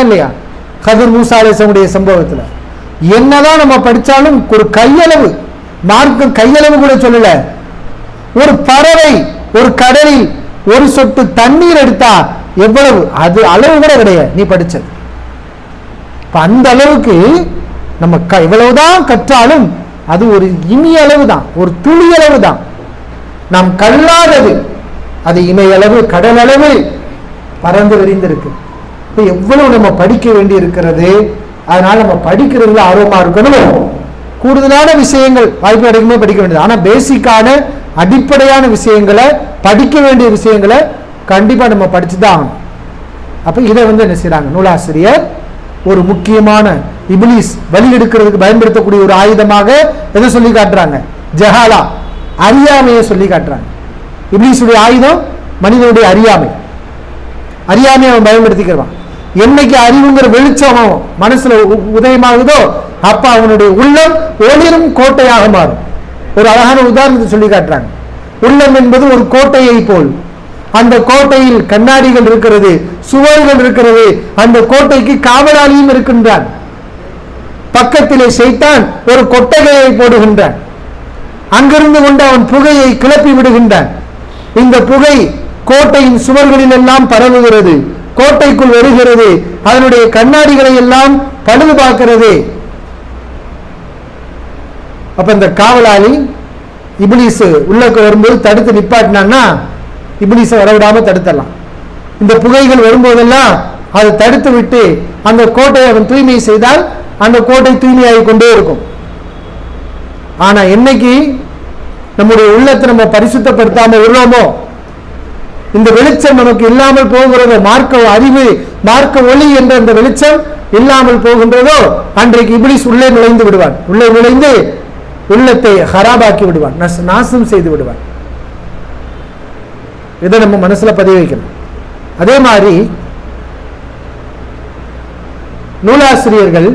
இல்லையா? கதிர் மூசாலேசனுடைய சம்பவத்தில். என்னதான் நம்ம படித்தாலும் ஒரு கையளவு மார்க்கம் கையளவு கூட சொல்லல. ஒரு பறவை ஒரு கடலில் ஒரு சொட்டு தண்ணீர் எடுத்தா எவ்வளவு? அது அளவு கூட கிடையாது நீ படிச்சது. இப்ப அந்த அளவுக்கு நம்ம க- எவ்வளவுதான் கற்றாலும் அது ஒரு இனி அளவு தான் ஒரு துளி அளவு தான். நாம் கல்லாதது அது இமையளவு கடலளவு பறந்து விரிந்திருக்கு. இப்போ எவ்வளவு நம்ம படிக்க வேண்டி இருக்கிறது அதனால நம்ம படிக்கிறதுல ஆர்வமா இருக்கணும். கூடுதலான விஷயங்கள் வாய்ப்பு கிடைக்கும்போது படிக்க வேண்டியது. ஆனா பேசிக்கான அடிப்படையான விஷயங்களை படிக்க வேண்டிய விஷயங்களை கண்டிப்பா நம்ம படித்து தான் ஆகணும் இதை வந்து என்ன செய்கிறாங்க நூலாசிரியர் ஒரு முக்கியமான இபிலிஸ் வழி எடுக்கிறதுக்கு பயன்படுத்தக்கூடிய ஒரு ஆயுதமாக எதை சொல்லி காட்டுறாங்க? ஜஹாலா அறியாமையை சொல்லி காட்டுறாங்க. இபிலிஸுடைய ஆயுதம் மனிதனுடைய அறியாமை. அறியாமையை அவன் பயன்படுத்திக்கிறான் என்னைக்கு அறிவுங்கிற வெளிச்சம் மனசுல உ- உதயமாகுதோ அப்ப அவனுடைய உள்ளம் ஒளிரும் கோட்டையாக மாறும். ஒரு அழகான உதாரணத்தை சொல்லி காட்டுறாங்க. உள்ளம் என்பது ஒரு கோட்டையை போல். அந்த கோட்டையில் கண்ணாடிகள் இருக்கிறது சுவர்கள் இருக்கிறது. அந்த கோட்டைக்கு காவலாளியும் இருக்கின்றான். பக்கத்திலே செய்தான் ஒரு கொட்டகையை போடுகின்றான். அங்கிருந்து கொண்டு அவன் புகையை கிளப்பி விடுகின்றான். இந்த புகை கோட்டையின் சுவர்களில் எல்லாம் பரவுகிறது. கோட்டைக்குள் வருகிறது. அதனுடைய கண்ணாடிகளை எல்லாம் பழுது பார்க்கிறது. அப்ப இந்த காவலாளி இபிலிஸ் உள்ள வரும்போது தடுத்து நிப்பாட்டினான்னா இபிலிஸை வரவிடாம தடுத்தலாம். இந்த புகைகள் வரும்போதெல்லாம் அதை தடுத்து விட்டு அந்த கோட்டையை அவன் தூய்மை செய்தால் அந்த கோட்டை தூய்மையாகி கொண்டே இருக்கும். ஆனா என்னைக்கு நம்முடைய உள்ளத்தை நம்ம பரிசுத்தப்படுத்தாம உள்ளோமோ இந்த வெளிச்சம் நமக்கு இல்லாமல் போகிறதோ மார்க்க அறிவு மார்க்க ஒளி என்ற அந்த வெளிச்சம் இல்லாமல் போகின்றதோ அன்றைக்கு இபிலிஸ் உள்ளே நுழைந்து விடுவான். உள்ளே நுழைந்து உள்ளத்தை ஹராபாக்கி விடுவான். நாசம் செய்து விடுவான். இதை நம்ம மனசுல பதிவு வைக்கணும். அதே மாதிரி நூலாசிரியர்கள்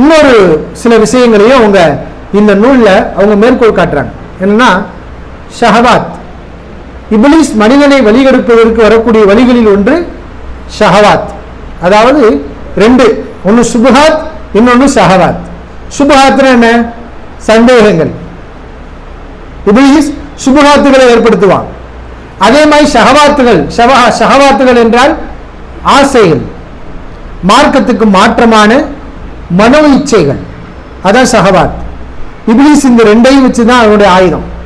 இன்னொரு சில விஷயங்களையும் அவங்க இந்த நூல்ல அவங்க மேற்கோள் காட்டுறாங்க. என்னன்னா ஷஹவாத். இபிலிஸ் மனிதனை வழிகெடுப்பதற்கு வரக்கூடிய வழிகளில் ஒன்று ஷஹவாத். அதாவது ரெண்டு ஒன்று சுபஹாத் இன்னொன்று ஷஹவாத். சுபஹாத்னா என்ன? சந்தேகங்கள். இபிலிஸ் சுபஹாத்துகளை ஏற்படுத்துவான். அதே மாதிரி ஷஹவாத்துகள் ஷவஹா ஷஹவாத்துகள் என்றால் ஆசைகள். மார்க்கத்துக்கு மாற்றமான மனோ இச்சைகள். அதான் ஷஹவாத். இபிலிஸ் இந்த ரெண்டையும் வச்சு தான் அவனுடைய ஆயுதம்.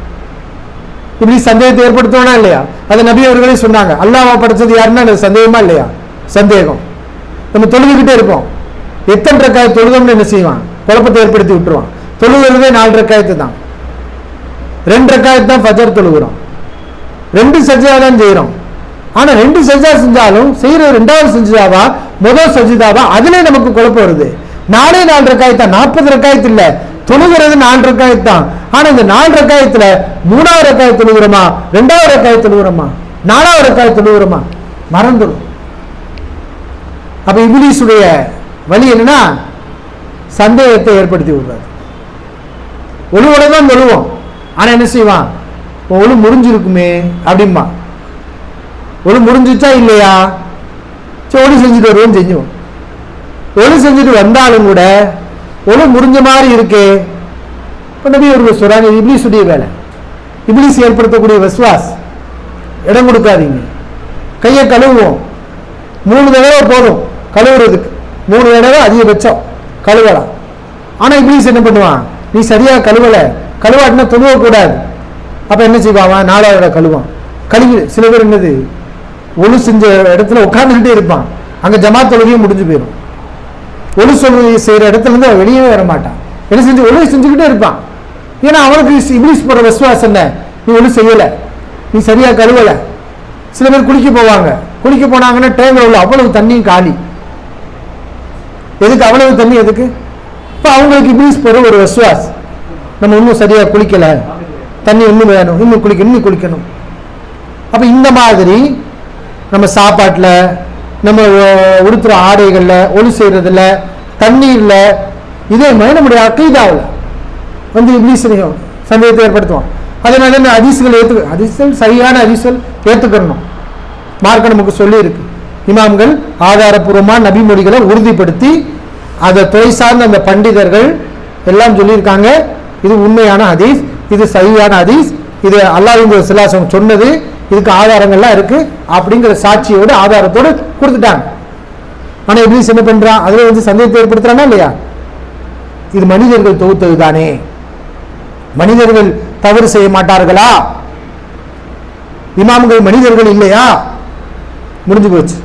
இப்படி சந்தேகத்தை ஏற்படுத்துவானா இல்லையா? அதை நபி அவர்களே சொன்னாங்க. அல்லாவா படைச்சது யாருன்னா எனக்கு சந்தேகமா இல்லையா? சந்தேகம். நம்ம தொழுதுகிட்டே இருப்போம். எத்தனை ரக்காய தொழுதோம்னு என்ன செய்வான்? குழப்பத்தை ஏற்படுத்தி விட்டுருவான். தொழுகிறதே நாலு ரக்காயத்து தான். ரெண்டு ரக்காயத்து தான் ஃபஜர் தொழுகிறோம். ரெண்டு சஜ்ஜா தான் செய்கிறோம். ஆனா ரெண்டு சஜ்ஜா செஞ்சாலும் செய்கிற ரெண்டாவது செஞ்சுதாவா முதல் சஜிதாவா அதுலேயே நமக்கு குழப்பம் வருது. நாலே நாலு ரக்காயத்தான் நாற்பது ரக்காயத்து இல்லை. தொழுகிறது நாலு ரக்காயத்து தான். ஆனா இந்த நாலு ரக்காயத்துல மூணாவது ரக்காயத்து தொழுகிறோமா? ரெண்டாவது ரக்காயத்து தொழுகிறோமா? நாலாவது ரக்காயத்து தொழுகிறோமா? மறந்துடும் அப்ப இபிலிஸுடைய வழி என்னன்னா சந்தேகத்தை ஏற்படுத்தி விடுறாரு ஒழுவோட தான் தொழுவோம். ஆனா என்ன செய்வான்? இப்போ ஒழு முறிஞ்சிருக்குமே அப்படிம்பா ஒழு முறிஞ்சிச்சா இல்லையா? சரி ஒழு செஞ்சுட்டு வருவோம் செஞ்சுவோம் ஒழு செஞ்சுட்டு வந்தாலும் கூட ஒழு முடிஞ்ச மாதிரி இருக்கே. இப்போ நபி அவர்கள் சொல்கிறாங்க இப்ளீஸுடைய வேலை. இப்ளீஸ் ஏற்படுத்தக்கூடிய விஸ்வாஸ் இடம் கொடுக்காதீங்க. கையை கழுவுவோம். மூணு தடவை போதும் கழுவுறதுக்கு. மூணு தடவை அதிகபட்சம் கழுவலாம். ஆனால் இப்ளீஸ் என்ன பண்ணுவான்? நீ சரியாக கழுவலை. கழுவாட்டினா தொழுவக்கூடாது அப்போ என்ன செய்வான்? நாலாவது இடம் கழுவான். கழுவி சில பேர் என்னது? ஒழு செஞ்ச இடத்துல உட்காந்துக்கிட்டே இருப்பான். அங்கே ஜமாத் தொழுகையும் முடிஞ்சு போயிடும் ஒளி சொல்வது செய்கிற இடத்துல இருந்து அவன் வர மாட்டான். என்ன செஞ்சு ஒளி செஞ்சுக்கிட்டே இருப்பான். ஏன்னா அவனுக்கு இங்கிலீஷ் போடுற விசுவாசம் என்ன? நீ ஒன்றும் செய்யலை. நீ சரியா கருவலை சில பேர் குளிக்க போவாங்க. குளிக்க போனாங்கன்னா டேங்கில் உள்ள அவ்வளவு தண்ணியும் காலி. எதுக்கு? அவ்வளவு தண்ணி எதுக்கு? இப்போ அவங்களுக்கு இங்கிலீஷ் போடுற ஒரு விசுவாஸ். நம்ம இன்னும் சரியா குளிக்கலை. தண்ணி இன்னும் வேணும். இன்னும் குளிக்கணும். இன்னும் குளிக்கணும். அப்ப இந்த மாதிரி நம்ம சாப்பாட்டுல நம்ம உடுத்துகிற உடுத்துற ஆடைகள்ல ஒளி செய்யறதுல தண்ணீரில் இதே மாதிரி நம்முடைய அக்கைதாவில் வந்து இங்கிலீஷனையும் சந்தேகத்தை ஏற்படுத்துவோம். அதனால இந்த அதிசுகள் ஏற்று அதிசல் சரியான அதிசல் ஏற்றுக்கணும் மார்க்க நமக்கு சொல்லியிருக்கு. இமாம்கள் ஆதாரபூர்வமாக நபிமொழிகளை உறுதிப்படுத்தி அதை துறை சார்ந்த அந்த பண்டிதர்கள் எல்லாம் சொல்லியிருக்காங்க. இது உண்மையான ஹதீஸ் இது சரியான ஹதீஸ் இது அல்லாஹ் சிலாசம் சொன்னது. இதுக்கு ஆதாரங்கள்லாம் இருக்கு அப்படிங்கிற சாட்சியோட ஆதாரத்தோடு கொடுத்துட்டாங்க. ஆனால் எப்படி என்ன பண்றான் அதுல வந்து சந்தேகத்தை ஏற்படுத்துறானா இல்லையா? இது மனிதர்கள் தொகுத்தது தானே. மனிதர்கள் தவறு செய்ய மாட்டார்களா? இமாம்கள் மனிதர்கள் இல்லையா? முடிஞ்சு போச்சு.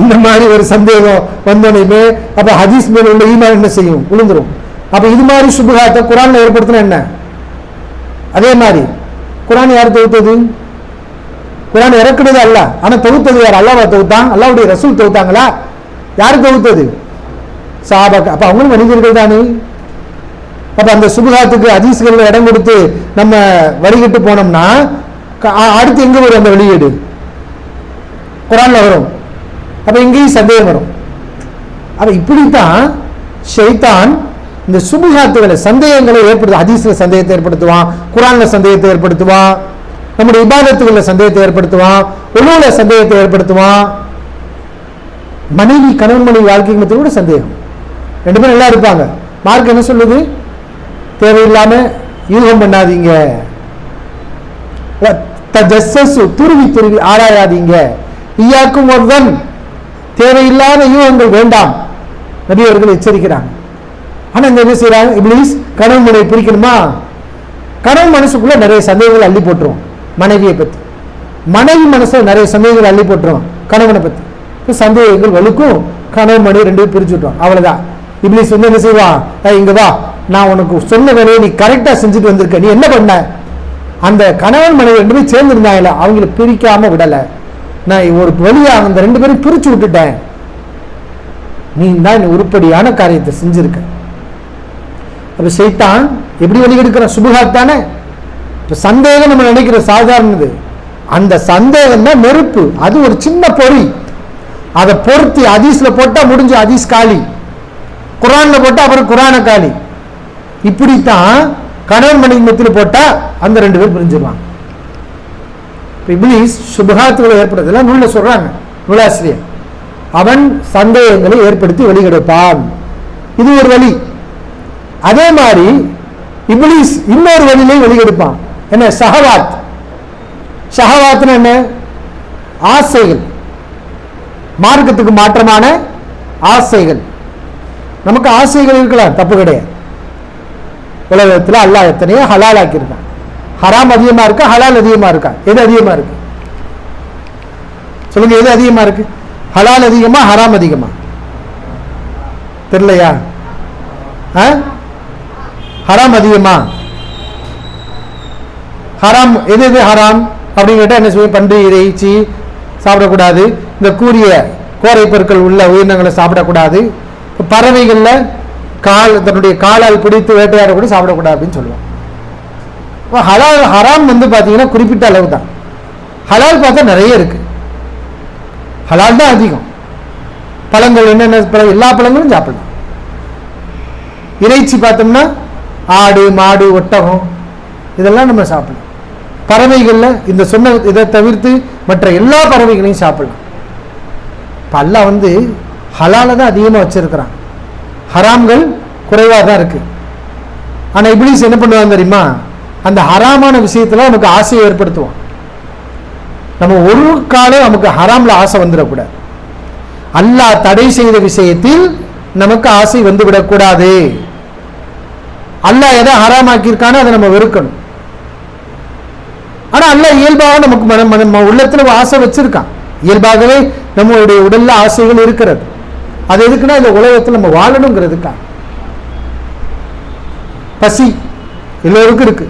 இந்த மாதிரி ஒரு சந்தேகம் வந்தோடனே அப்ப ஹதீஸ் மேல உள்ள ஈமான் என்ன செய்யும்? விழுந்துரும் அப்ப இது மாதிரி சுபகாத்தை குரான்ல ஏற்படுத்தினா என்ன? அதே மாதிரி குரான் யார் தொகுத்தது? குரான் இறக்குனது அல்ல ஆனால் தொகுத்தது யார்? அல்லாவா தொகுத்தான்? அல்லாவுடைய ரசூல் தொகுத்தாங்களா? யார் தொகுத்தது? சாபாக் அப்போ அவங்களும் மனிதர்கள் தானே. அப்போ அந்த சுபகாத்துக்கு அதிசுகளில் இடம் கொடுத்து நம்ம வழிகிட்டு போனோம்னா அடுத்து எங்க வரும் அந்த வெளியீடு? குரான்ல வரும். அப்ப இங்கேயும் சந்தேகம் வரும். அப்ப இப்படித்தான் ஷைத்தான் இந்த சுபுகாத்துகளை சந்தேகங்களை ஏற்படுத்து ஹதீஸ்ல சந்தேகத்தை ஏற்படுத்துவான் குரான்ல சந்தேகத்தை ஏற்படுத்துவான். நம்முடைய விவாதத்துக்குள்ள சந்தேகத்தை ஏற்படுத்துவான் உணவுல சந்தேகத்தை ஏற்படுத்துவான். மனைவி கணவன் மனைவி வாழ்க்கை மத்தியில் கூட சந்தேகம். ரெண்டு பேரும் நல்லா இருப்பாங்க. மார்க் என்ன சொல்லுது? தேவையில்லாம யூகம் பண்ணாதீங்க. தஜஸ்ஸு துருவி துருவி ஆராயாதீங்க. ஈயாக்கும் ஒருவன் தேவையில்லாத யூகங்கள் வேண்டாம். நபி அவர்கள் எச்சரிக்கிறாங்க. ஆனா இந்த என்ன செய்யறாங்க இப்ளீஸ் கனவு முறை பிரிக்கணுமா? கணவன் மனசுக்குள்ள நிறைய சந்தேகங்கள் அள்ளி போட்டுருவோம் மனைவியை பற்றி மனைவி மனசில் நிறைய சந்தேகங்கள் அள்ளி போட்டுருவான் கணவனை பற்றி இப்போ சந்தேகங்கள் வலுக்கும் கணவன் மனைவி ரெண்டு பேரும் பிரிச்சு விட்டோம் அவ்வளோதான் இப்ளீஸ் வந்து என்ன செய்வான்? "ஏய், இங்கே வா. நான் உனக்கு சொன்ன வேலையை நீ கரெக்டாக செஞ்சுட்டு வந்திருக்க. நீ என்ன பண்ண? அந்த கணவன் மனைவி ரெண்டு பேரும் சேர்ந்து அவங்கள பிரிக்காமல் விடலை. நான் ஒரு வழியாக அந்த ரெண்டு பேரும் பிரித்து விட்டுட்டேன். நீ தான் உருப்படியான காரியத்தை செஞ்சிருக்க. அப்ப செய்தான் எப்படி வழி எடுக்கிறான்? தானே? இப்ப சந்தேகம் நம்ம நினைக்கிற சாதாரணது. அந்த சந்தேகம் தான் நெருப்பு. அது ஒரு சின்ன பொறி. அதை பொருத்தி அதீஸில் போட்டா முடிஞ்சு அதீஸ் காலி. குரான்ல போட்டா அப்புறம் குரான காலி. இப்படித்தான் கணவன் மனைவி மத்தியில் போட்டா அந்த ரெண்டு பேர் பிரிஞ்சிருவாங்க இப்போ இப்ளீஸ் சுபகாத்துகளை ஏற்படுறதெல்லாம் நூலில் சொல்றாங்க. நூலாசிரியர். அவன் சந்தேகங்களை ஏற்படுத்தி வெளியெடுப்பான் இது ஒரு வழி. அதே மாதிரி இப்ளீஸ் இன்னொரு வழியிலையும் வெளியெடுப்பான் என்ன சஹவாத். ஷஹவாத்னு என்ன? ஆசைகள். மார்க்கத்துக்கு மாற்றமான ஆசைகள். நமக்கு ஆசைகள் இருக்கலாம் தப்பு கிடையாது. உலகத்தில் அல்லாஹ் எத்தனையோ ஹலால் ஆக்கியிருக்கான் ஹராம் அதிகமா இருக்கா ஹலால் அதிகமா இருக்கா? எது அதிகமா இருக்கு? சொல்லுங்க எது அதிகமா இருக்கு? ஹலால் அதிகமா ஹராம் அதிகமா? தெரியலையா? ஆ? ஹராம் அதிகமா? ஹராம் எது எது ஹராம்? அப்படின்னு கேட்டால் என்ன செய்யும்? பன்றி இறைச்சி சாப்பிடக்கூடாது. இந்த கூரிய கோரை பொருட்கள் உள்ள உயிரினங்களை சாப்பிடக்கூடாது. பறவைகளில் கால் தன்னுடைய காலால் பிடித்து வேட்டையாட கூட சாப்பிடக்கூடாது அப்படின்னு சொல்லுவோம் ஹலால் ஹராம் வந்து பார்த்தீங்கன்னா குறிப்பிட்ட அளவு தான் ஹலால் பார்த்தா நிறைய இருக்கு. ஹலால் தான் அதிகம். பழங்கள் என்னென்ன பழம் எல்லா பழங்களும் சாப்பிடலாம். இறைச்சி பார்த்தோம்னா ஆடு மாடு ஒட்டகம் இதெல்லாம் நம்ம சாப்பிடலாம். பறவைகள்ல இந்த சொன்ன இதை தவிர்த்து மற்ற எல்லா பறவைகளையும் சாப்பிடலாம். இப்போ அல்லா வந்து ஹலால தான் அதிகமாக வச்சிருக்கிறான். ஹராம்கள் குறைவாக தான் இருக்கு. ஆனா இப்ளீஸ் என்ன பண்ணுவாங்க தெரியுமா? அந்த ஹராமான விஷயத்துல நமக்கு ஆசையை ஏற்படுத்துவோம் நம்ம ஒரு காலம் நமக்கு ஹராம்ல ஆசை வந்துடக்கூடாது. அல்லாஹ் தடை செய்த விஷயத்தில் நமக்கு ஆசை வந்து விடக்கூடாது அல்லாஹ் எதை ஹராமாக்கியிருக்கானோ அதை நம்ம வெறுக்கணும். ஆனா அல்ல இயல்பாக நமக்கு மன நம்ம உள்ளத்துல ஆசை வச்சிருக்கான். இயல்பாகவே நம்மளுடைய உடல்ல ஆசைகள் இருக்கிறது. அது எதுக்குன்னா இந்த உலகத்தில் நம்ம வாழணுங்கிறதுக்கா பசி எல்லோருக்கும் இருக்கு.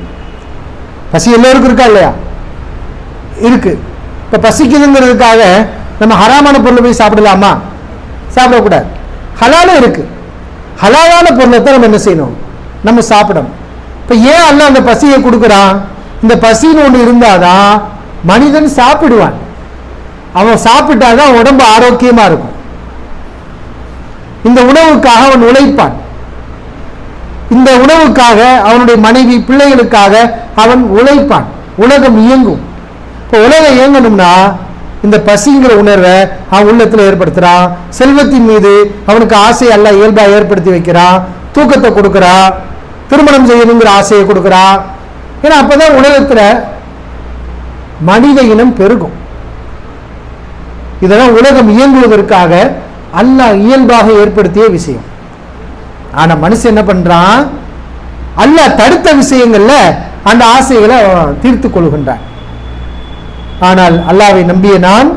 பசி எல்லோருக்கும் இருக்கா இல்லையா? இருக்கு. இப்போ பசிக்குதுங்கிறதுக்காக நம்ம ஹராமான பொருளை போய் சாப்பிடலாமா? சாப்பிடக்கூடாது. ஹலாலும் இருக்கு. ஹலாலான பொருளை தான் நம்ம என்ன செய்யணும்? நம்ம சாப்பிடணும். இப்போ ஏன் அல்ல அந்த பசியை கொடுக்குறான்? இந்த பசின்னு ஒன்று இருந்தாதான் மனிதன் சாப்பிடுவான். அவன் சாப்பிட்டாதான் உடம்பு ஆரோக்கியமா இருக்கும். இந்த உணவுக்காக அவன் உழைப்பான். இந்த உணவுக்காக அவனுடைய மனைவி பிள்ளைகளுக்காக அவன் உழைப்பான். உலகம் இயங்கும். இப்போ உலகம் இயங்கணும்னா இந்த பசிங்கிற உணர்வை அவன் உள்ளத்துல ஏற்படுத்துறான். செல்வத்தின் மீது அவனுக்கு ஆசை அல்ல இயல்பா ஏற்படுத்தி வைக்கிறான். தூக்கத்தை கொடுக்குறான். திருமணம் செய்யணுங்கிற ஆசையை கொடுக்குறான். ஏன்னா அப்பதான் உலகத்தில் மனித இனம் பெருகும். இதெல்லாம் உலகம் இயங்குவதற்காக அல்லாஹ் இயல்பாக ஏற்படுத்திய விஷயம். ஆனால் மனுஷன் என்ன பண்றான்? அல்லாஹ் தடுத்த விஷயங்கள்ல அந்த ஆசைகளை தீர்த்து கொள்கின்றான். ஆனால் அல்லாவை நம்பிய நான்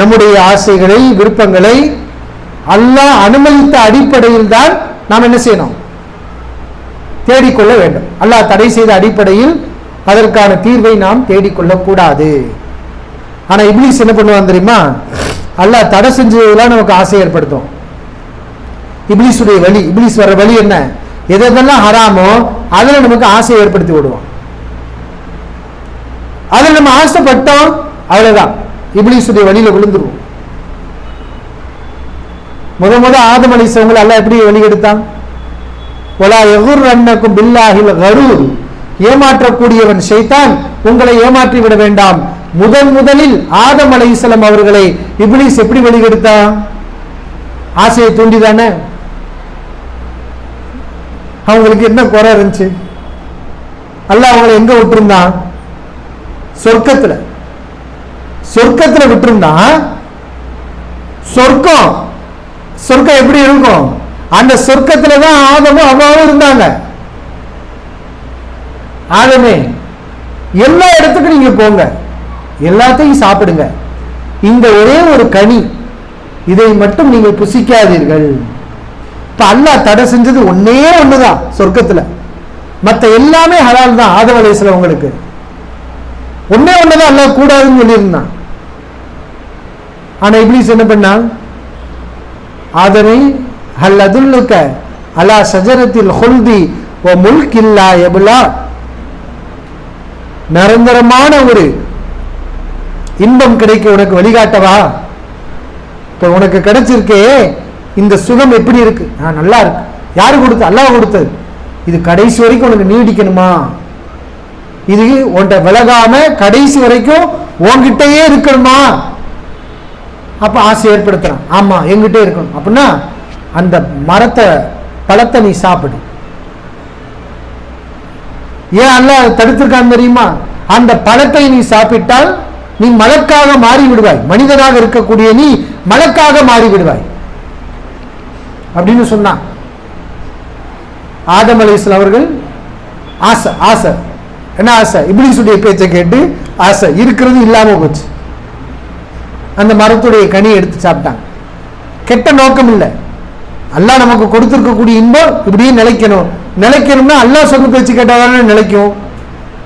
நம்முடைய ஆசைகளை விருப்பங்களை அல்லாஹ் அனுமதித்த அடிப்படையில் தான் நாம் என்ன செய்யணும்? தேடிக்கொள்ள வேண்டும். அல்லாஹ் தடை செய்த அடிப்படையில் அதற்கான தீர்வை நாம் தேடிக்கொள்ளக்கூடாது ஆனா இப்ளீஸ் என்ன பண்ணுவான் தெரியுமா? அல்லாஹ் தடை செஞ்சதெல்லாம் நமக்கு ஆசை ஏற்படுத்தும். இப்ளீஸுடைய வழி இப்ளீஸ் வர்ற வழி என்ன? எதெல்லாம் ஹராமோ அதுல நமக்கு ஆசையை ஏற்படுத்தி விடுவோம் அதில் நம்ம ஆசைப்பட்டோம் அவ்வளவுதான். இப்ளீஸுடைய வழியில விழுந்துருவோம். முத முத ஆதம் அலிசவங்களை எல்லாம் எப்படி வழி எடுத்தான்? ஒலா எகுர் அன்னக்கும் பில்லாஹில் கரூர். ஏமாற்றக்கூடியவன் ஷைத்தான் உங்களை ஏமாற்றி விட வேண்டாம். முதன் முதலில் ஆதம் அலைஹிஸ்ஸலாம் அவர்களை இப்ளீஸ் எப்படி வழிகெடுத்தான் ஆசையை தூண்டிதானே? அவங்களுக்கு என்ன குறை இருந்துச்சு? அல்லாஹ் அவங்களை எங்க விட்டுருந்தான் சொர்க்கத்துல. சொர்க்கத்துல விட்டுருந்தான் சொர்க்கம். சொர்க்கம் எப்படி இருக்கும்? அந்த சொர்க்கத்துல தான் ஆதமும் அம்மாவும் இருந்தாங்க. ஆகவே எல்லா இடத்துக்கும் நீங்க போங்க. எல்லாத்தையும் சாப்பிடுங்க. இந்த ஒரே ஒரு கனி இதை மட்டும் நீங்கள் புசிக்காதீர்கள். இப்ப அல்லாஹ் தடை செஞ்சது ஒன்னே ஒண்ணுதான் சொர்க்கத்துல. மத்த எல்லாமே ஹலால் தான் ஆதவ அலைஹிஸ்ஸலாம் உங்களுக்கு. ஒன்னே ஒண்ணுதான் அல்லாஹ் கூடாதுன்னு சொல்லியிருந்தான். ஆனா இப்ளீஸ் என்ன பண்ணான்? ஆதனை ஹல் அதுல்லுக்க அலா சஜரத்தில் ஹுல்தி ஓ முல்கில்லா எபுலா நிரந்தரமான ஒரு இன்பம் கிடைக்க உனக்கு வழிகாட்டவா? இப்போ உனக்கு கிடைச்சிருக்கே இந்த சுகம் எப்படி இருக்கு? ஆ நல்லா இருக்கு. யாரு கொடுத்து அல்லாஹ் கொடுத்தது. இது கடைசி வரைக்கும் உனக்கு நீடிக்கணுமா? இது உன்கிட்ட விலகாம கடைசி வரைக்கும் உன்கிட்டயே இருக்கணுமா? அப்போ ஆசை ஏற்படுத்துறான். ஆமாம் என்கிட்டே இருக்கணும். அப்படின்னா அந்த மரத்தை பழத்தை நீ சாப்பிடு. ஏன் அல்ல தடுத்திருக்கான் தெரியுமா? அந்த பழத்தை நீ சாப்பிட்டால் நீ மலக்காக மாறி விடுவாய் மனிதனாக இருக்கக்கூடிய நீ மலக்காக மாறி விடுவாய் அப்படின்னு சொன்னான். ஆதம் அலிஸ்ல அவர்கள் ஆசை ஆசை. என்ன ஆசை? இப்படி சொல்லிய பேச்சை கேட்டு ஆசை. இருக்கிறது இல்லாம போச்சு. அந்த மரத்துடைய கனி எடுத்து சாப்பிட்டாங்க. கெட்ட நோக்கம் இல்லை. அல்லாஹ் நமக்கு கொடுத்துருக்கக்கூடிய இன்பம் இப்படியே நிலைக்கணும். நிலைக்கணும்னா அல்லாஹ் வச்சு கேட்டால் தானே நிலைக்கும்.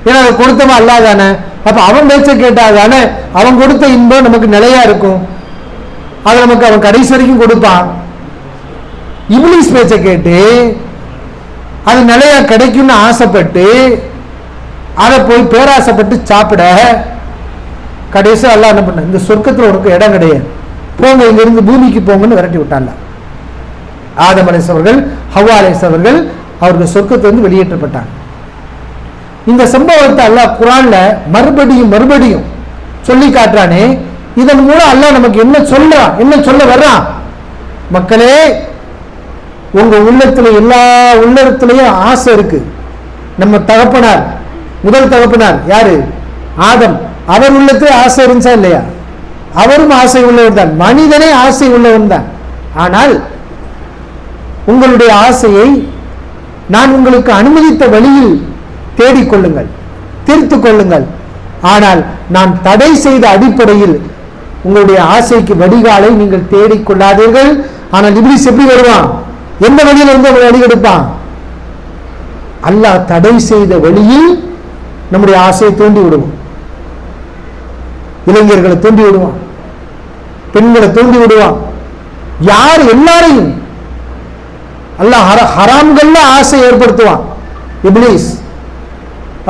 ஏன்னா அதை கொடுத்தவன் அல்லாஹ் தானே. அப்போ அவன் பேச்சை கேட்டாதானே அவன் கொடுத்த இன்பம் நமக்கு நிலையா இருக்கும். அதை நமக்கு அவன் கடைசி வரைக்கும் கொடுப்பான். இங்கிலீஷ் பேச்சை கேட்டு அது நிலையா கிடைக்கும்னு ஆசைப்பட்டு அதை போய் பேராசைப்பட்டு சாப்பிட கடைசியாக எல்லாம் என்ன பண்ண இந்த சொர்க்கத்தில் உனக்கு இடம் கிடையாது. போங்க இங்கிருந்து பூமிக்கு போங்கன்னு விரட்டி விட்டான்ல ஆதம் அலைஸ் அவர்கள் ஹவ்வா அலைஸ் அவர்கள் அவர்கள் சொர்க்கத்திலிருந்து வெளியேற்றப்பட்டாங்க. இந்த சம்பவத்தை அல்லாஹ் குரான்ல மறுபடியும் மறுபடியும் சொல்லி காட்டுறானே. இதன் மூலம் அல்லாஹ் நமக்கு என்ன சொல்றான் என்ன சொல்ல வர்றான்? மக்களே உங்க உள்ளத்துல எல்லா உள்ளத்திலையும் ஆசை இருக்கு. நம்ம தகப்பனார் முதல் தகப்பனார் யாரு? ஆதம். அவர் உள்ளத்திலே ஆசை இருந்துச்சா இல்லையா? அவரும் ஆசை உள்ளவர் தான். மனிதனே ஆசை உள்ளவன் தான். ஆனால் உங்களுடைய ஆசையை நான் உங்களுக்கு அனுமதித்த வழியில் தேடிக்கொள்ளுங்கள் தீர்த்து கொள்ளுங்கள். ஆனால் நான் தடை செய்த அடிப்படையில் உங்களுடைய ஆசைக்கு வடிகாலை நீங்கள் தேடிக்கொள்ளாதீர்கள் ஆனால் இப்ளீஸ் எப்படி வருவான்? எந்த வழியில் இருந்து அவன் வழி எடுப்பான் அல்லாஹ் தடை செய்த வழியில் நம்முடைய ஆசையை தூண்டி விடுவோம் இளைஞர்களை தூண்டி விடுவான். பெண்களை தூண்டி விடுவான். யார் எல்லாரையும் அல்லாஹ் ஹர ஹராம்கள்ல ஆசை ஏற்படுத்துவான். இப்ளீஸ்.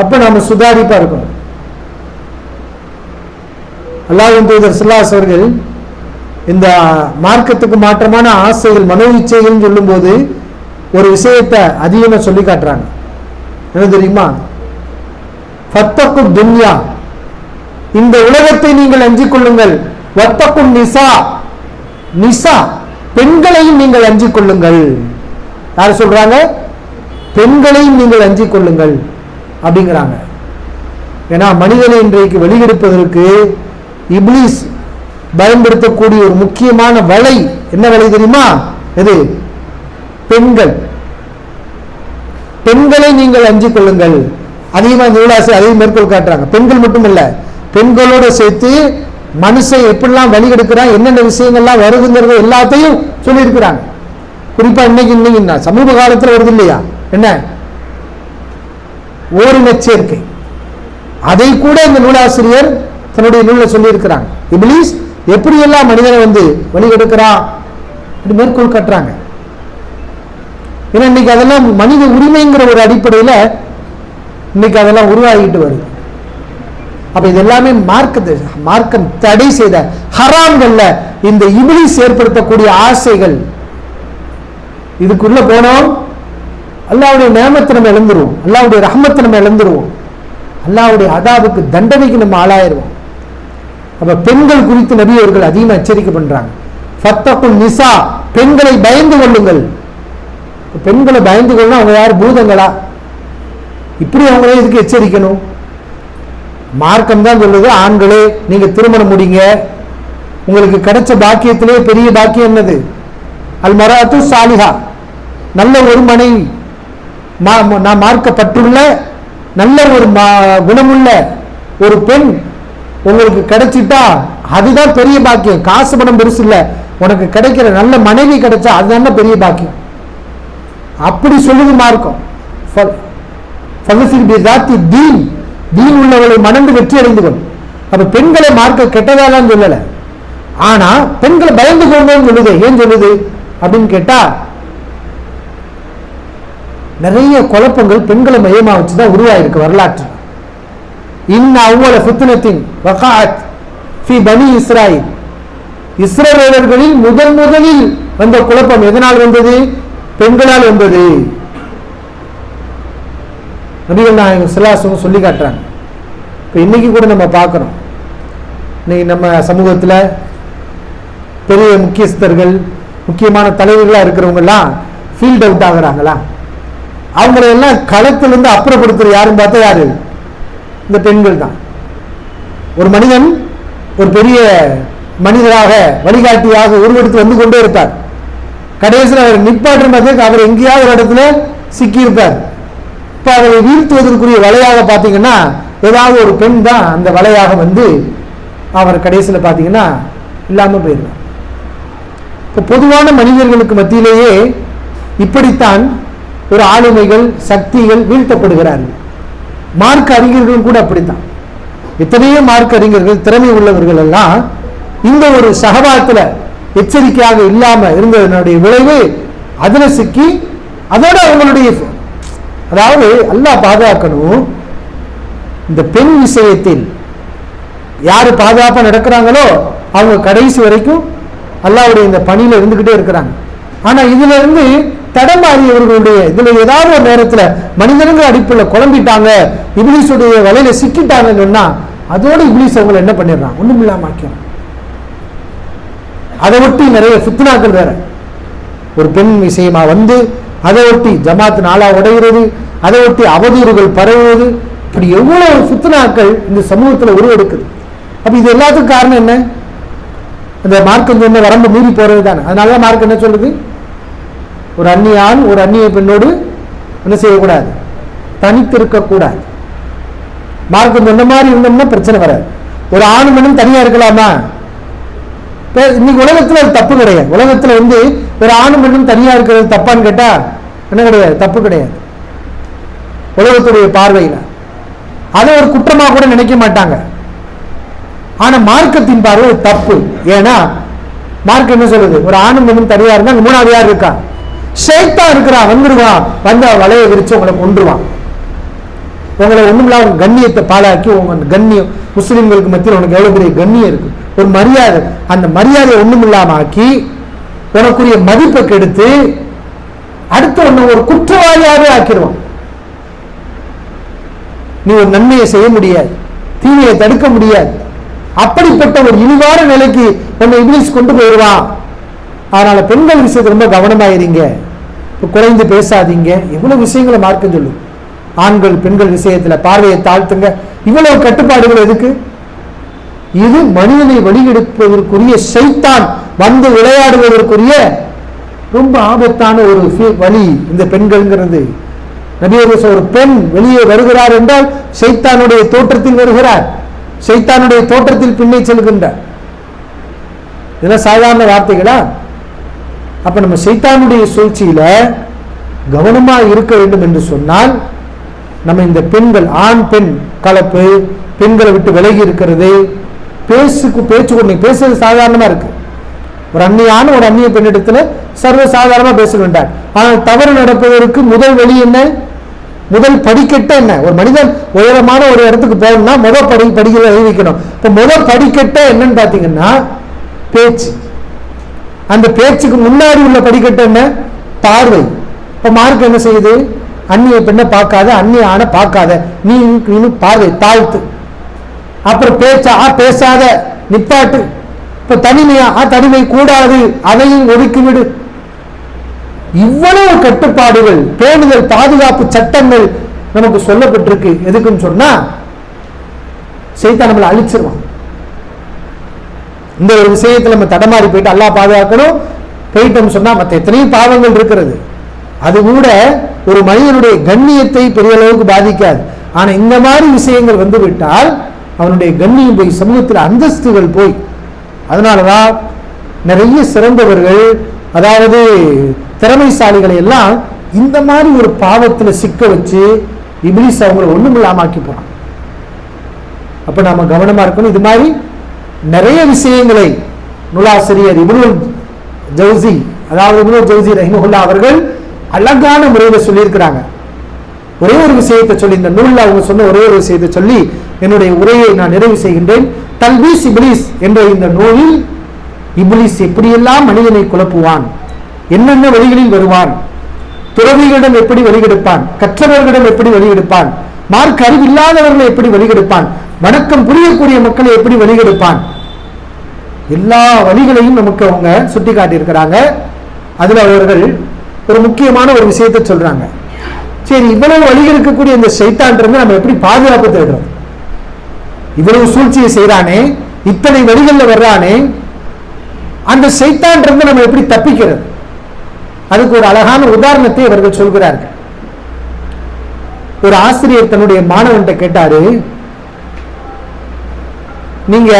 அப்ப நாம சுதாரிப்பா இருக்கணும். அல்லாஹின் தூதர் சில்லாஸ் அவர்கள் இந்த மார்க்கத்துக்கு மாற்றமான ஆசைகள் மனோ இச்சைகள் சொல்லும்போது ஒரு விஷயத்தை அதிகமாக சொல்லி காட்டுறாங்க. என்ன தெரியுமா? ஃபத்தக்கு துன்யா. இந்த உலகத்தை நீங்கள் அஞ்சிக் கொள்ளுங்கள். வத்தக்கும் நிசா. நிசா. பெண்களையும் நீங்கள் அஞ்சிக் கொள்ளுங்கள். யார் சொல்றாங்க? பெண்களையும் நீங்கள் அஞ்சிக் கொள்ளுங்கள் அப்படிங்கிறாங்க. ஏன்னா மனிதனை இன்றைக்கு வெளியெடுப்பதற்கு இப்லீஸ் பயன்படுத்தக்கூடிய ஒரு முக்கியமான வலை என்ன வலை தெரியுமா? எது? பெண்கள். பெண்களை நீங்கள் அஞ்சிக் கொள்ளுங்கள். அதிகமாக இந்த நூலாசை அதையும் மேற்கோள் காட்டுறாங்க. பெண்கள் மட்டும் இல்ல பெண்களோட சேர்த்து மனுஷன் எப்படிலாம் வழி எடுக்கிறான் என்னென்ன விஷயங்கள்லாம் வருதுங்கிறது எல்லாத்தையும் சொல்லியிருக்கிறாங்க. குறிப்பா இன்னைக்கு இன்னைக்கு சமூக காலத்தில் வருது இல்லையா? என்ன? ஓரின சேர்க்கை. அதை கூட இந்த நூலாசிரியர் தன்னுடைய நூலில் சொல்லியிருக்கிறாங்க. இபிலிஸ் எப்படியெல்லாம் மனிதனை வந்து வழி எடுக்கிறான் அப்படி மேற்கோள் கட்டுறாங்க. ஏன்னா இன்னைக்கு அதெல்லாம் மனித உரிமைங்கிற ஒரு அடிப்படையில் இன்னைக்கு அதெல்லாம் உருவாகிட்டு வருது. அப்ப இது எல்லாமே மார்க்க மார்க்கம் தடை செய்த ஹராம்கள்ல இந்த இபிலிஸ் ஏற்படுத்தக்கூடிய ஆசைகள் இதுக்குள்ள போனோம் அல்லாவுடைய நேமத்தை நம்ம இழந்துருவோம். அல்லாவுடைய ரஹமத்தை நம்ம இழந்துருவோம். அல்லாவுடைய அதாவுக்கு தண்டனைக்கு நம்ம ஆளாயிருவோம். அப்ப பெண்கள் குறித்து நபி அவர்கள் அதிகமாக எச்சரிக்கை பண்றாங்க. ஃபத்தகுன் நிசா பெண்களை பயந்து கொள்ளுங்கள். பெண்களை பயந்து கொள்ளணும் அவங்க யார்? பூதங்களா? இப்படி அவங்களே இதுக்கு எச்சரிக்கணும்? மார்க்கம் தான் சொல்லுது ஆண்களே நீங்க திருமணம் முடிங்க. உங்களுக்கு கிடைச்ச பாக்கியத்திலே பெரிய பாக்கியம் என்னது? அல் மராத்து சாலிஹா நல்ல ஒரு மனைவி மா- நான் மார்க்கப்பட்டுள்ள நல்ல ஒரு மா- குணமுள்ள ஒரு பெண் உங்களுக்கு கிடைச்சிட்டா அதுதான் பெரிய பாக்கியம். காசு பணம் பெருசு இல்லை. உனக்கு கிடைக்கிற நல்ல மனைவி கிடைச்சா அதுதான் பெரிய பாக்கியம். அப்படி சொல்லுது மார்க்கம். ஃப- தீன். தீன் உள்ளவளை மணந்து வெற்றி அடைந்து அப்ப பெண்களை மார்க்க கெட்டதாலாம் சொல்லல. ஆனா பெண்களை பயந்து கொண்டோன்னு சொல்லுது. ஏன் சொல்லுது? அப்படின்னு கேட்டா நிறைய குழப்பங்கள் பெண்களை மையமா வச்சுதான் உருவாயிருக்கு வரலாற்று. இன்ன அவ்வள ஃபித்னத்தின் வகாத் ஃபி பனி இஸ்ராயில் இஸ்ரவேலர்களில் முதல் முதலில் வந்த குழப்பம் எதனால் வந்தது? பெண்களால் வந்தது. நபிகள் நாயகம் சிலாசம் சொல்லி காட்டுறாங்க. இப்போ இன்னைக்கு கூட நம்ம பார்க்குறோம். இன்னைக்கு நம்ம சமூகத்தில் பெரிய முக்கியஸ்தர்கள் முக்கியமான தலைவர்களாக இருக்கிறவங்கெல்லாம் ஃபீல்ட் அவுட் ஆகுறாங்களா? அவங்கள எல்லாம் களத்திலிருந்து அப்புறப்படுத்துற யாரும் பார்த்தா யாரு? இந்த பெண்கள் தான். ஒரு மனிதன் ஒரு பெரிய மனிதராக வழிகாட்டியாக உருவெடுத்து வந்து கொண்டே இருப்பார். கடைசியில் அவர் நிப்பாட்டும் போது அவர் எங்கேயாவது ஒரு இடத்துல சிக்கியிருப்பார். இப்போ அவரை வீழ்த்துவதற்குரிய வலையாக பார்த்தீங்கன்னா ஏதாவது ஒரு பெண் தான் அந்த வலையாக வந்து அவர் கடைசியில் பார்த்தீங்கன்னா இல்லாமல் போயிடுவார். இப்போ பொதுவான மனிதர்களுக்கு மத்தியிலேயே இப்படித்தான் ஒரு ஆளுமைகள் சக்திகள் வீழ்த்தப்படுகிறார்கள். மார்க் அறிஞர்களும் கூட அப்படித்தான். எத்தனையோ மார்க்க அறிஞர்கள் திறமை உள்ளவர்கள் எல்லாம் இந்த ஒரு சகவாத்துல எச்சரிக்கையாக இல்லாம இருந்ததனுடைய விளைவு அதில் சிக்கி அதோட அவங்களுடைய அதாவது எல்லா பாதுகாக்கணும். இந்த பெண் விஷயத்தில் யாரு பாதுகாப்பா நடக்கிறாங்களோ அவங்க கடைசி வரைக்கும் அல்லாவுடைய இந்த பணியில இருந்துகிட்டே இருக்கிறாங்க. ஆனா இதுல இருந்து தடமாறியவர்களுடைய இதுல ஏதாவது ஒரு நேரத்துல மனிதனுங்க அடிப்பில் குழம்பிட்டாங்க இபிலிஸுடைய வலையில சிக்கிட்டாங்கன்னு சொன்னா அதோட இபிலிஸ் அவங்களை என்ன பண்ணிடுறான்? ஒண்ணும் இல்லாம ஆக்கிறான் அதை ஒட்டி நிறைய ஃபித்னாக்கள் வேற. ஒரு பெண் விஷயமா வந்து அதை ஒட்டி ஜமாத் நாளா உடைகிறது அதை ஒட்டி அவதூறுகள் பரவுவது இப்படி எவ்வளவு ஃபித்னாக்கள் இந்த சமூகத்துல உருவெடுக்குது. அப்ப இது எல்லாத்துக்கும் காரணம் என்ன? அந்த மார்க்கம் சொன்ன வரம்பு மீறி போறது தானே அதனால மார்க் என்ன சொல்லுது? ஒரு அந்நிய ஆண் ஒரு அந்நிய பெண்ணோடு என்ன செய்யக்கூடாது? தனித்து இருக்கக்கூடாது மார்க்கம் சொன்ன மாதிரி இருந்தோம்னா பிரச்சனை வராது. ஒரு ஆணும் பெண்ணும் தனியா இருக்கலாமா? இன்னைக்கு உலகத்துல அது தப்பு கிடையாது. உலகத்துல வந்து ஒரு ஆணும் பெண்ணும் தனியா இருக்கிறது தப்பான்னு கேட்டா என்ன கிடையாது? தப்பு கிடையாது. உலகத்துடைய பார்வையில. அதை ஒரு குற்றமாக கூட நினைக்க மாட்டாங்க. ஆனா மார்க்கத்தின் பார்வை தப்பு. ஏன்னா மார்க் என்ன சொல்லுது? ஒரு ஆணும் பெண்ணும் தனியா இருந்தா மூணாவது யார் இருக்கா? ஷேத்தா இருக்கிறான் வந்துருவான். வந்து அவன் வலையை விரிச்சு உங்களை கொன்றுவான். உங்களை ஒண்ணுமில்ல உங்க கண்ணியத்தை பாழாக்கி உங்க கண்ணியம் முஸ்லிம்களுக்கு மத்தியில் உனக்கு எவ்வளவு பெரிய கண்ணியம் இருக்கு. ஒரு மரியாதை அந்த மரியாதையை ஒண்ணுமில்லாம ஆக்கி உனக்குரிய மதிப்பை கெடுத்து அடுத்து உன்னை ஒரு குற்றவாளியாவே ஆக்கிடுவான். நீ ஒரு நன்மையை செய்ய முடியாது தீமையை தடுக்க முடியாது. அப்படிப்பட்ட ஒரு இழிவான நிலைக்கு உன்னை இங்கிலீஷ் கொண்டு போயிடுவான். அதனால பெண்கள் விஷயத்தை ரொம்ப கவனமாயிருங்க. இப்ப குறைந்து பேசாதீங்க. எவ்வளவு விஷயங்களை மார்க்க சொல்லும். ஆண்கள் பெண்கள் விஷயத்துல பார்வையை தாழ்த்துங்க. இவ்வளவு கட்டுப்பாடுகள் எதுக்கு? இது மனிதனை வழிகெடுப்பதற்குரிய சைத்தான் வந்து விளையாடுவதற்குரிய ரொம்ப ஆபத்தான ஒரு வழி இந்த பெண்கள்ங்கிறது. நபியரச ஒரு பெண் வெளியே வருகிறார் என்றால் சைத்தானுடைய தோற்றத்தில் வருகிறார். சைத்தானுடைய தோற்றத்தில் பின்னே செல்கின்றார். இதெல்லாம் சாதாரண வார்த்தைகளா? அப்ப நம்ம சைத்தானுடைய சூழ்ச்சியில கவனமா இருக்க வேண்டும் என்று சொன்னால் நம்ம இந்த பெண்கள் ஆண் பெண் கலப்பு பெண்களை விட்டு விலகி இருக்கிறது பேசுக்கு பேச்சு கொண்டு பேசுறது சாதாரணமா இருக்கு. ஒரு அந்நியான ஒரு அந்நிய பெண்ணிடத்துல சர்வ சாதாரணமாக பேச வேண்டாம் ஆனால் தவறு நடப்பதற்கு முதல் வழி என்ன? முதல் படிக்கட்ட என்ன? ஒரு மனிதன் உயரமான ஒரு இடத்துக்கு போகணும்னா முதல் படி படிக்கிறத எழுதி வைக்கணும் இப்போ முதல் படிக்கட்ட என்னன்னு பார்த்தீங்கன்னா பேச்சு. அந்த பேச்சுக்கு முன்னாடி உள்ள படிக்கட்டு என்ன? பார்வை. இப்போ மார்க் என்ன செய்யுது? அந்நிய பெண்ணை பார்க்காத அந்நிய ஆணை பார்க்காத. நீ இன்னும் பார்வை தாழ்த்து. அப்புறம் பேச்சா ஆ பேசாத நிப்பாட்டு. இப்போ தனிமையா ஆ தனிமை கூடாது அதையும் ஒதுக்கிவிடு. இவ்வளவு கட்டுப்பாடுகள் பேணுதல் பாதுகாப்பு சட்டங்கள் நமக்கு சொல்லப்பட்டிருக்கு. எதுக்குன்னு சொன்னா செய்தா நம்மளை அழிச்சிருவான். இந்த ஒரு விஷயத்துல நம்ம தடமாறி போயிட்டு அல்லா பாதுகாக்கணும். போயிட்டோம்னு சொன்னால் மற்ற எத்தனையோ பாவங்கள் இருக்கிறது. அது கூட ஒரு மனிதனுடைய கண்ணியத்தை பெரிய அளவுக்கு பாதிக்காது. ஆனால் இந்த மாதிரி விஷயங்கள் வந்து விட்டால் அவனுடைய கண்ணியம் போய் சமூகத்தில் அந்தஸ்துகள் போய் அதனாலதான் நிறைய சிறந்தவர்கள் அதாவது திறமைசாலிகளை எல்லாம் இந்த மாதிரி ஒரு பாவத்தில் சிக்க வச்சு இப்லீஸ் அவங்களை ஒண்ணுமில்லாம ஆக்கி போகிறான் அப்போ நாம கவனமா இருக்கணும். இது மாதிரி நிறைய விஷயங்களை நூலாசிரியர் இபுல் ஜவுசி அதாவது இபுல் ஜவுசி ரஹிமஹுல்லா அவர்கள் அழகான முறையில் சொல்லியிருக்கிறாங்க. ஒரே ஒரு விஷயத்தை சொல்லி இந்த நூலில் அவங்க சொன்ன ஒரே ஒரு விஷயத்தை சொல்லி என்னுடைய உரையை நான் நிறைவு செய்கின்றேன். தல்பீஸ் இபிலிஸ் என்ற இந்த நூலில் இபிலிஸ் எப்படியெல்லாம் மனிதனை குழப்புவான்? என்னென்ன வழிகளில் வருவான்? துறவிகளிடம் எப்படி வழிகெடுப்பான்? கற்றவர்களிடம் எப்படி வழிகெடுப்பான்? மார்க் அறிவில்லாதவர்களை எப்படி வழிகெடுப்பான்? வணக்கம் புரியக்கூடிய மக்களை எப்படி வழிகெடுப்பான்? எல்லா வழிகளையும் நமக்கு அவங்க சுட்டி காட்டியிருக்கிறாங்க அதில் அவர்கள் ஒரு முக்கியமான ஒரு விஷயத்தை சொல்றாங்க. சரி இவ்வளவு வழிகள் இருக்கக்கூடிய இந்த சைத்தான் நம்ம எப்படி பாதுகாப்பு தேடுறோம் இவ்வளவு சூழ்ச்சியை செய்கிறானே இத்தனை வழிகளில் வர்றானே அந்த சைத்தான்றது நம்ம எப்படி தப்பிக்கிறது? அதுக்கு ஒரு அழகான உதாரணத்தை அவர்கள் சொல்கிறார்கள். ஒரு ஆசிரியர் தன்னுடைய மாணவன்கிட்ட கேட்டாரு நீங்க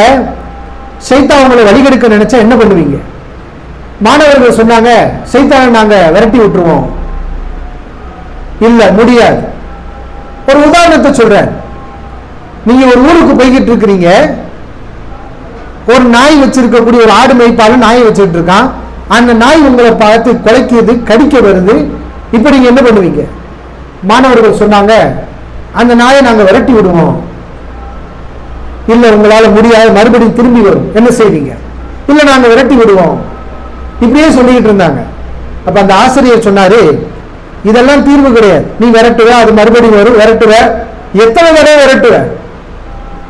சைத்தான் உங்களை வழிகெடுக்க நினைச்சா என்ன பண்ணுவீங்க? மாணவர்கள் சொன்னாங்க சைத்தானை நாங்க விரட்டி விட்டுருவோம். இல்ல முடியாது. ஒரு உதாரணத்தை சொல்றேன். நீங்க ஒரு ஊருக்கு போய்கிட்டு இருக்கிறீங்க. ஒரு நாய் வச்சிருக்கக்கூடிய ஒரு ஆடு மேய்ப்பாலும் நாயை வச்சுட்டு இருக்கான். அந்த நாய் உங்களை பார்த்து குலைக்கியது கடிக்க வருது. இப்ப நீங்க என்ன பண்ணுவீங்க? மாணவர்கள் சொன்னாங்க அந்த நாயை நாங்க விரட்டி விடுவோம். இல்லை உங்களால் முடியாது மறுபடியும் திரும்பி வரும். என்ன செய்வீங்க? இல்லை நாங்கள் விரட்டி விடுவோம். இப்படியே சொல்லிக்கிட்டு இருந்தாங்க. அப்போ அந்த ஆசிரியர் சொன்னாரு இதெல்லாம் தீர்வு கிடையாது. நீ விரட்டுவ அது மறுபடியும் வரும். விரட்டுவ. எத்தனை தடவை விரட்டுவ?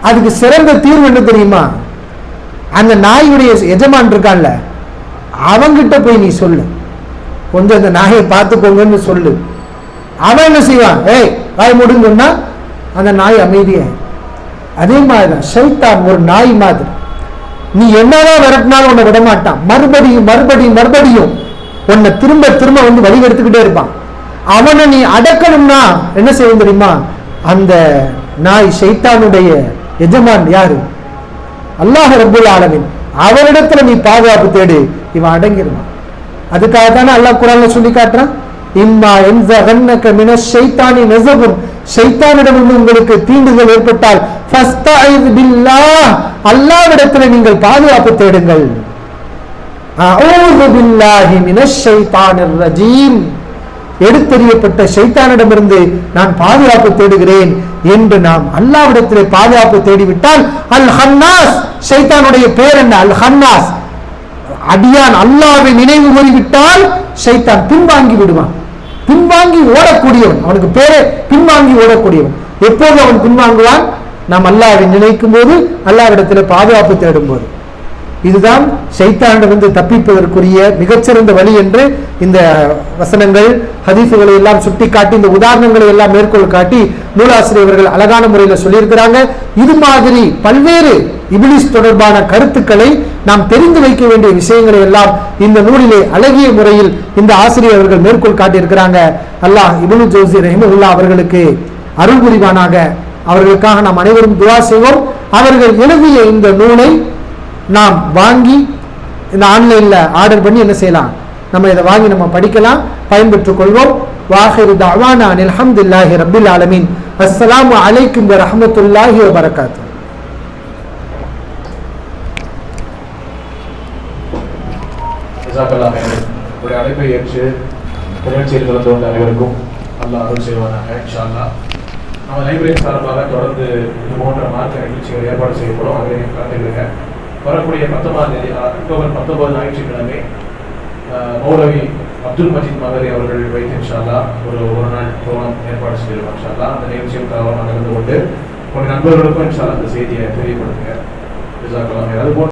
அதுக்கு சிறந்த தீர்வு என்ன தெரியுமா? அந்த நாயுடைய எஜமான் இருக்கான்ல அவங்கிட்ட போய் நீ சொல்லு. கொஞ்சம் அந்த நாயை பார்த்துக்கோங்கன்னு சொல்லு. அவன் என்ன செய்வான்? ஏய் வாய் முடிஞ்சுன்னா அந்த நாய் அமைதியை அதே மாதிரிதான் ஷைத்தான் ஒரு நாய் மாதிரி. நீ என்னதான் விரட்டினாலும் உன்னை விட மாட்டான் மறுபடியும் மறுபடியும் மறுபடியும் உன்னை திரும்ப திரும்ப வந்து வழி எடுத்துக்கிட்டே இருப்பான். அவனை நீ அடக்கணும்னா என்ன செய்ய தெரியுமா? அந்த நாய் ஷைத்தானுடைய எஜமான் யாரு? அல்லாஹ் ரபுல் ஆலமின். அவரிடத்துல நீ பாதுகாப்பு தேடு. இவன் அடங்கிடுவான். அதுக்காக தானே அல்லாஹ் குரான்ல சொல்லி காட்டுறான்? இம்மா என் மின ஷைத்தானி நஸபுன் ஷைத்தானிடமிருந்து உங்களுக்கு தீண்டுதல் ஏற்பட்டால் அல்லாவிடத்தில் நீங்கள் பாதுகாப்பு தேடுங்கள். அஊது பில்லாஹி எடுத்தெறியப்பட்ட ஷைத்தானிடமிருந்து நான் பாதுகாப்பு தேடுகிறேன் என்று நாம் அல்லாவிடத்திலே பாதுகாப்பு தேடிவிட்டால் அல் ஹன்னாஸ் ஷைத்தானுடைய பேர் என்ன? அல் ஹன்னாஸ் அடியான் அல்லாவை நினைவு கூறிவிட்டால் ஷைத்தான் பின்வாங்கி விடுவான். பின்வாங்கி ஓடக்கூடியவன். அவனுக்கு பேரே பின்வாங்கி ஓடக்கூடியவன். எப்போது அவன் பின்வாங்குவான்? நாம் அல்லாவை நினைக்கும் போது அல்லாவிடத்தில் பாதுகாப்பு தேடும் போது இதுதான் சைத்தாண்டிலிருந்து தப்பிப்பதற்குரிய மிகச்சிறந்த வழி என்று இந்த வசனங்கள் ஹதீசுகளை எல்லாம் சுட்டி காட்டி இந்த உதாரணங்களை எல்லாம் மேற்கோள் காட்டி நூலாசிரியர்கள் அழகான முறையில் சொல்லியிருக்கிறாங்க. இது மாதிரி பல்வேறு இபிலிஸ் தொடர்பான கருத்துக்களை நாம் தெரிந்து வைக்க வேண்டிய விஷயங்களை எல்லாம் இந்த நூலிலே அழகிய முறையில் இந்த ஆசிரியர் அவர்கள் மேற்கோள் காட்டியிருக்கிறாங்க. அல்லாஹ் இபனு ஜோசி ரஹிமுல்லா அவர்களுக்கு அருள் புரிவானாக. அவர்களுக்காக நாம் அனைவரும் துவா செய்வோம். அவர்கள் எழுதிய இந்த நூலை நாம் வாங்கி இந்த ஆன்லைனில் ஆர்டர் பண்ணி என்ன செய்யலாம்? நம்ம இதை வாங்கி நம்ம படிக்கலாம் பயன்பெற்றுக் கொள்வோம். வாஹிரு தவானா அல்ஹம்துலில்லாஹி ரபில் ஆலமீன். அஸ்ஸலாம் அலைக்கும் ரஹமத்துல்லாஹி வரகாத்து ஒரு அழைப்பை ஏற்று நிகழ்ச்சியில் கலந்து கொண்ட அனைவருக்கும் அல்லாஹ் அருள் செய்வானாக இன்ஷா நம்ம லைப்ரரி சார்பாக தொடர்ந்து இது போன்ற மார்க்க நிகழ்ச்சிகள் ஏற்பாடு செய்யப்படும். அதை கலந்துக்கிறேங்க வரக்கூடிய பத்தொன்பதாம் தேதி அக்டோபர் பத்தொன்பது ஞாயிற்றுக்கிழமை மௌலவி அப்துல் மஜீத் மகரி அவர்கள் வைத்து இன்ஷால்லா ஒரு ஒரு நாள் ப்ரோக்ராம் ஏற்பாடு செய்திருக்கோம் இன்ஷால்லா அந்த நிகழ்ச்சியில் நடந்து கொண்டு உங்கள் நண்பர்களுக்கும் இன்ஷால்லா அந்த செய்தியை தெரியப்படுத்துங்க. ஜசாக்கல்லாஹ் அது போன்ற